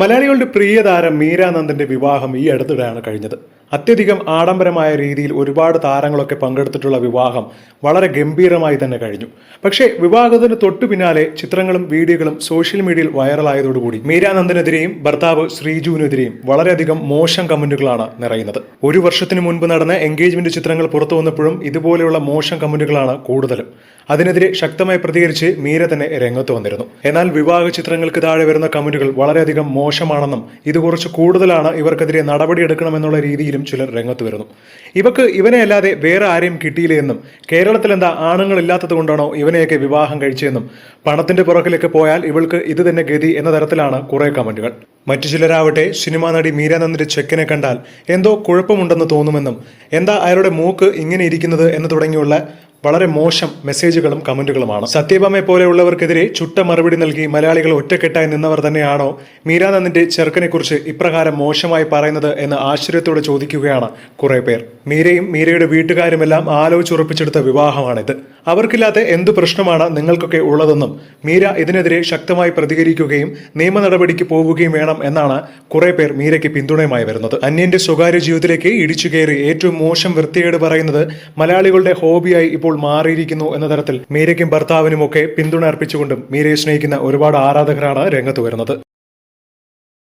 മലയാളികളുടെ പ്രിയ താരം മീരാനന്ദന്റെ വിവാഹം ഈ അടുത്തിടെയാണ് കഴിഞ്ഞത്. അത്യധികം ആഡംബരമായ രീതിയിൽ ഒരുപാട് താരങ്ങളൊക്കെ പങ്കെടുത്തിട്ടുള്ള വിവാഹം വളരെ ഗംഭീരമായി തന്നെ കഴിഞ്ഞു. പക്ഷേ വിവാഹത്തിന് തൊട്ടു പിന്നാലെ ചിത്രങ്ങളും വീഡിയോകളും സോഷ്യൽ മീഡിയയിൽ വൈറലായതോടുകൂടി മീരാനന്ദനെതിരെയും ഭർത്താവ് ശ്രീജുവിനെതിരെയും വളരെയധികം മോശം കമന്റുകളാണ് നിറയുന്നത്. ഒരു വർഷത്തിന് മുൻപ് നടന്ന എൻഗേജ്മെന്റ് ചിത്രങ്ങൾ പുറത്തു വന്നപ്പോഴും ഇതുപോലെയുള്ള മോശം കമന്റുകളാണ് കൂടുതലും. അതിനെതിരെ ശക്തമായി പ്രതികരിച്ച് മീര തന്നെ രംഗത്ത് വന്നിരുന്നു. എന്നാൽ വിവാഹ ചിത്രങ്ങൾക്ക് താഴെ വരുന്ന കമന്റുകൾ വളരെയധികം മോശമാണെന്നും ഇത് കുറച്ച് കൂടുതലാണ് ഇവർക്കെതിരെ നടപടിയെടുക്കണമെന്നുള്ള രീതിയിലും ചിലർ രംഗത്ത് വരുന്നു. ഇവക്ക് ഇവനെ അല്ലാതെ വേറെ ആരെയും കിട്ടിയില്ലെന്നും കേരളത്തിൽ എന്താ ആണുങ്ങളില്ലാത്തത് കൊണ്ടാണോ ഇവനെയൊക്കെ വിവാഹം കഴിച്ചതെന്നും പണത്തിന്റെ പുറകിലേക്ക് പോയാൽ ഇവൾക്ക് ഇത് തന്നെ ഗതി എന്ന തരത്തിലാണ് കുറെ കമന്റുകൾ. മറ്റു ചിലരാവട്ടെ സിനിമാ നടി മീരാനന്ദിന്റെ ചെക്കനെ കണ്ടാൽ എന്തോ കുഴപ്പമുണ്ടെന്ന് തോന്നുമെന്നും എന്താ അയാളുടെ മൂക്ക് ഇങ്ങനെ ഇരിക്കുന്നത് എന്ന് തുടങ്ങിയുള്ള വളരെ മോശം മെസ്സേജുകളും കമന്റുകളുമാണ്. സത്യഭാമയെ പോലെയുള്ളവർക്കെതിരെ ചുട്ട മറുപടി നൽകി മലയാളികൾ ഒറ്റക്കെട്ടായി നിന്നവർ തന്നെയാണോ മീരാനന്ദിന്റെ ചെറുക്കനെക്കുറിച്ച് ഇപ്രകാരം മോശമായി പറയുന്നത് എന്ന് ആശ്ചര്യത്തോടെ ചോദിക്കുകയാണ് കുറെ പേർ. മീരയും മീരയുടെ വീട്ടുകാരുമെല്ലാം ആലോചിച്ചുറപ്പിച്ചെടുത്ത വിവാഹമാണിത്. അവർക്കില്ലാത്ത എന്തു പ്രശ്നമാണ് നിങ്ങൾക്കൊക്കെ ഉള്ളതെന്നും മീര ഇതിനെതിരെ ശക്തമായി പ്രതികരിക്കുകയും നിയമ നടപടിക്ക് പോവുകയും വേണം എന്നാണ് കുറെ പേർ മീരയ്ക്ക് പിന്തുണയുമായി വരുന്നത്. അന്യന്റെ സ്വകാര്യ ജീവിതത്തിലേക്ക് ഇടിച്ചു കയറി ഏറ്റവും മോശം വൃത്തികേട് പറയുന്നത് മലയാളികളുടെ ഹോബിയായി ഇപ്പോൾ മാറിയിരിക്കുന്നു എന്ന തരത്തിൽ മീരയ്ക്കും ഭർത്താവിനുമൊക്കെ പിന്തുണ അർപ്പിച്ചുകൊണ്ടും മീരയെ സ്നേഹിക്കുന്ന ഒരുപാട് ആരാധകരാണ് രംഗത്ത് വരുന്നത്.